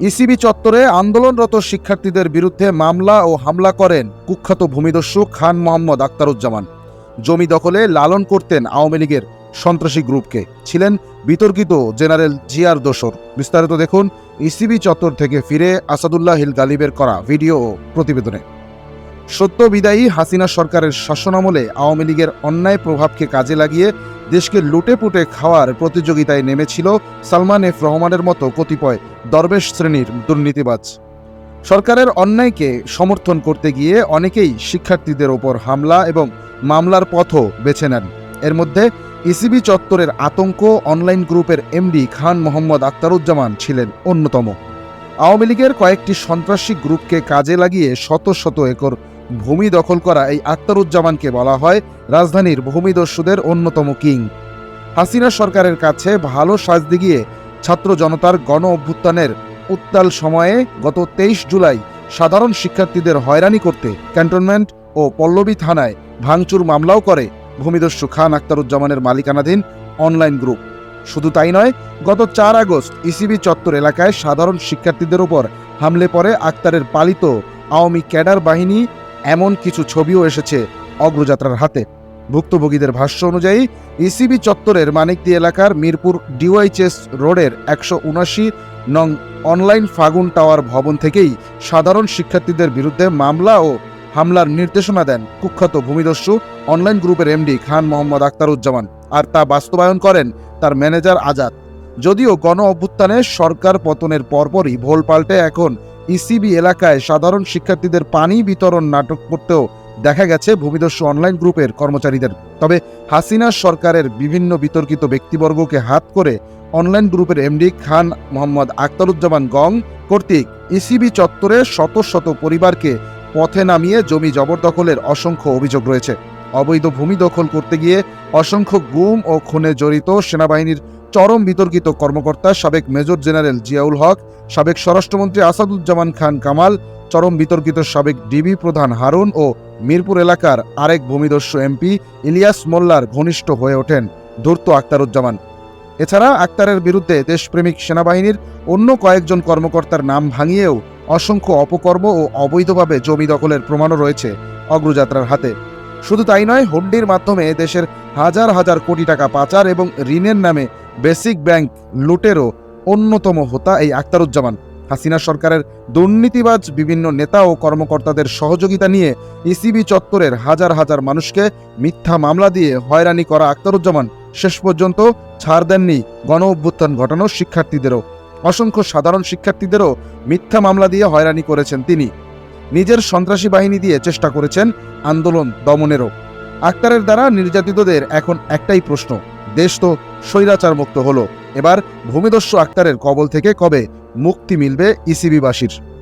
ECB চত্বরে আন্দোলনরত শিক্ষার্থীদের বিরুদ্ধে মামলা ও হামলা করেন কুখ্যাত ভূমিদস্যু খান মোহাম্মদ আক্তারুজ্জামান। জমি দখলে লালন করতেন আওয়ামী লীগের সন্ত্রাসী গ্রুপকে। ছিলেন বিতর্কিত জেনারেল জিয়ার দোসর। বিস্তারিত দেখুন ইসিবি চত্বর থেকে ফিরে আসাদুল্লাহ হিল গালিবের করা ভিডিও ও প্রতিবেদনে। সত্য বিদায়ী হাসিনা সরকারের শাসনামলে আওয়ামী লীগের অন্যায় প্রভাবকে কাজে লাগিয়ে দেশকে লুটে পুটে খাওয়ার প্রতিযোগিতায় নেমেছিল সালমান এফ রহমানের মতো কতিপয় দরবেশ শ্রেণির দুর্নীতিবাজ। সরকারের অন্যায়কে সমর্থন করতে গিয়ে অনেকেই শিক্ষার্থীদের ওপর হামলা এবং মামলার পথও বেছে নেন। এর মধ্যে ইসিবি চত্বরের আতঙ্ক অনলাইন গ্রুপের এমডি খান মোহাম্মদ আক্তারুজ্জামান ছিলেন অন্যতম। আওয়ামী লীগের কয়েকটি সন্ত্রাসী গ্রুপকে কাজে লাগিয়ে শত শত একর ভূমি দখল করা এই আক্তারুজ্জামানকে বলা হয় রাজধানীর ভূমিদস্যুদের অন্যতম কিং। হাসিনা সরকারের কাছে ভালো সাজতে গিয়ে ছাত্র জনতার গণ অভ্যুত্থানের উত্তাল সময়ে গত তেইশ জুলাই সাধারণ শিক্ষার্থীদের হয়রানি করতে ক্যান্টনমেন্ট ও পল্লবী থানায় ভাঙচুর মামলাও করে ভূমিদস্যু খান আক্তারুজ্জামানের মালিকানাধীন অনলাইন গ্রুপ। শুধু তাই নয়, গত চার আগস্ট ইসিবি চত্বর এলাকায় সাধারণ শিক্ষার্থীদের উপর হামলে পড়ে আক্তারের পালিত আওয়ামী ক্যাডার বাহিনী এমন কিছু ছবিও এসেছে অগ্রযাত্রার হাতে। ভুক্তভোগীদের ভাষ্য অনুযায়ী ইসিবি চত্বরের মানিকদি এলাকার মিরপুর ডিওয়াইচএস রোডের একশো উনাশি নং অনলাইন ফাগুন টাওয়ার ভবন থেকেই সাধারণ শিক্ষার্থীদের বিরুদ্ধে মামলা ও হামলার নির্দেশনা দেন কুখ্যাত ভূমিদস্যু অনলাইন গ্রুপের এমডি খান মোহাম্মদ আক্তারুজ্জামান আর তা বাস্তবায়ন করেন তার ম্যানেজার আজাদ। যদিও গণ অভ্যুত্থানে সরকার পতনের পরপরই ভোল পাল্টে এখন ইসিবি এলাকায় সাধারণ শিক্ষার্থীদের পানি বিতরণ নাটক করতেও দেখা গেছে ভূমিদস্যু অনলাইন গ্রুপের কর্মচারীদের। তবে হাসিনা সরকারের বিভিন্ন বিতর্কিত ব্যক্তিবর্গকে হাত করে অনলাইন গ্রুপের এমডি খান মোহাম্মদ আক্তারুজ্জামান গং কর্তৃক ইসিবি চত্বরে শত শত পরিবারকে পথে নামিয়ে জমি জবরদখলের অসংখ্য অভিযোগ রয়েছে। অবৈধ ভূমি দখল করতে গিয়ে অসংখ্য গুম ও খুনে জড়িত সেনাবাহিনীর চরম বিতর্কিত কর্মকর্তা সাবেক মেজর জেনারেল জিয়াউল হক, সাবেক স্বরাষ্ট্রমন্ত্রী আসাদুজ্জামান খান কামাল, চরম বিতর্কিত সাবেক ডিবি প্রধান হারুন ও মিরপুর এলাকার আরেক ভূমিদস্যু এমপি ইলিয়াস মোল্লার ঘনিষ্ঠ হয়ে ওঠেন ধূর্ত আক্তারুজ্জামান এছাড়া আক্তারের বিরুদ্ধে দেশপ্রেমিক সেনাবাহিনীর অন্য কয়েকজন কর্মকর্তার নাম ভাঙিয়েও অসংখ্য অপকর্ম ও অবৈধভাবে জমি দখলের প্রমাণও রয়েছে অগ্রযাত্রার হাতে। শুধু তাই নয়, হুন্ডির মাধ্যমে দেশের হাজার হাজার কোটি টাকা পাচার এবং ঋণের নামে বেসিক ব্যাংক লুটেরও অন্যতম হোতা এই আক্তারুজ্জামান হাসিনা সরকারের দুর্নীতিবাজ বিভিন্ন নেতা ও কর্মকর্তাদের সহযোগিতা নিয়ে ইসিবি চত্বরের হাজার হাজার মানুষকে মিথ্যা মামলা দিয়ে হয়রানি করা আক্তারুজ্জামান শেষ পর্যন্ত ছাড় দেননি গণ অভ্যুত্থান ঘটানো শিক্ষার্থীদেরও। অসংখ্য সাধারণ শিক্ষার্থীদেরও মিথ্যা মামলা দিয়ে হয়রানি করেছেন তিনি। নিজের সন্ত্রাসী বাহিনী দিয়ে চেষ্টা করেছেন আন্দোলন দমনেরও। আক্তারের দ্বারা নির্যাতিতদের এখন একটাই প্রশ্ন, দেশ তো স্বৈরাচার মুক্ত হলো। এবার ভূমিদস্যু আক্তারের কবল থেকে কবে মুক্তি মিলবে ইসিবিবাসীর?